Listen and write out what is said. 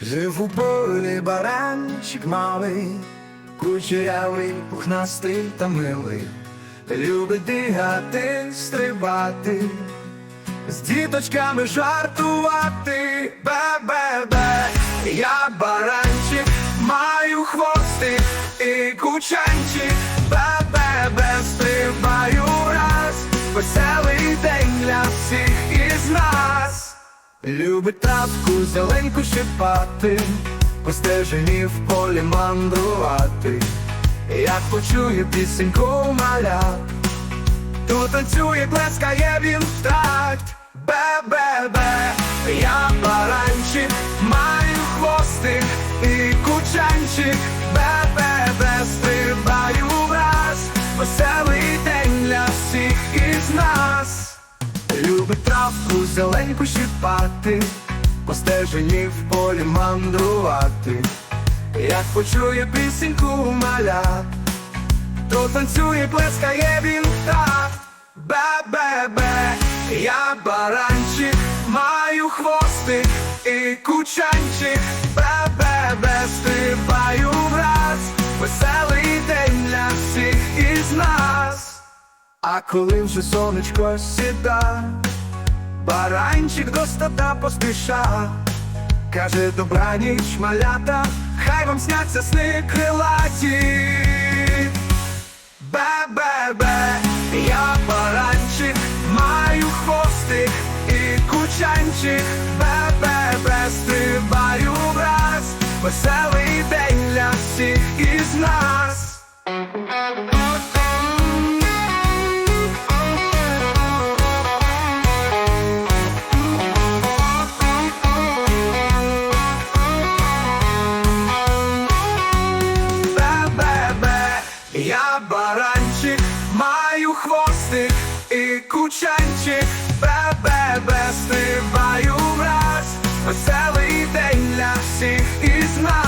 Жив у полі баранчик малий, кучерявий, пухнастий та милий, любить бігати, стрибати, з діточками жартувати, бе-бе-бе, я баранчик, маю хвостик і кучанчик, бе-бе-бе, стрибаю раз, веселий день для всіх із нас. Любить травку зеленьку щипати, по стежині в полі мандрувати, як почує пісеньку маля, то танцює, плескає він в такт Бе-бе-бе, я баранчик, маю хвостик і кучанчик, бе-бе-бе, стрибаю враз, веселий день для всіх із нас. Любить травку зеленьку щипати, по стежині в полі мандрувати, як почує пісеньку маля, то танцює, плескає він так, бе-бе-бе, я баранчик, маю хвостик і кучанчик, бе-бе-бе, стрибаю враз, веселий день для всіх із нас. А коли вже сонечко сіда, баранчик до стада поспіша, каже добраніч малята, хай вам сняться сни крилаті. Бе-бе-бе, я баранчик, маю хвостик і кучанчик, бе-бе-бе, стрибаю враз, веселий день для всіх із нас. Я баранчик, маю хвостик і кучанчик, бе-бе-бе, стиваю враз, веселий день для всіх із нас.